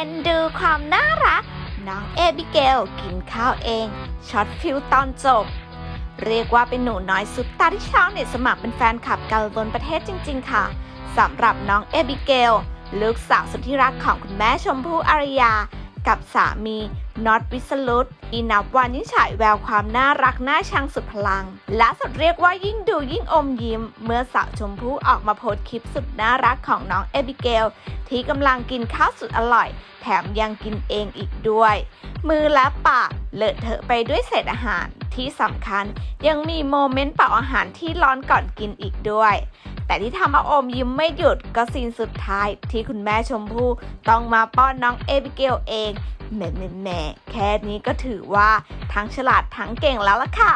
อ็นดูความน่ารัก น้องเอบิเกลกินข้าวเองช็อตฟิลตอนจบ เรียกว่าเป็นหนูน้อยสุดตาที่ชาวเน็ตสมัครเป็นแฟนคลับกันบนประเทศจริง ๆ ค่ะสำหรับน้องเอบิเกลลูกสาวสุดที่รักของคุณแม่ชมพู่อารยา กับสามีน็อตวิสลุตอีนับวันยิ่งฉายแววความน่ารักน่าชังสุดพลัง และสุดเรียกว่ายิ่งดูยิ่งอมยิ้ม เมื่อสาวชมพู่ออกมาโพสคลิปสุดน่ารักของน้องเอบิเกล ที่กำลังกินข้าวสุดอร่อย แถมยังกินเองอีกด้วย มือและปากเลอะเทอะไปด้วยเศษอาหารที่สำคัญยังมีโมเมนต์เป่าอาหารที่ร้อนก่อนกินอีกด้วย แต่ที่ทำเอาอมยิ้มไม่หยุดก็ซีนสุดท้ายที่คุณแม่ชมพู่ต้องมาป้อนน้องเอบิเกลเองแหม่แหม่แม่แค่นี้ก็ถือว่าทั้งฉลาดทั้งเก่งแล้วล่ะค่ะ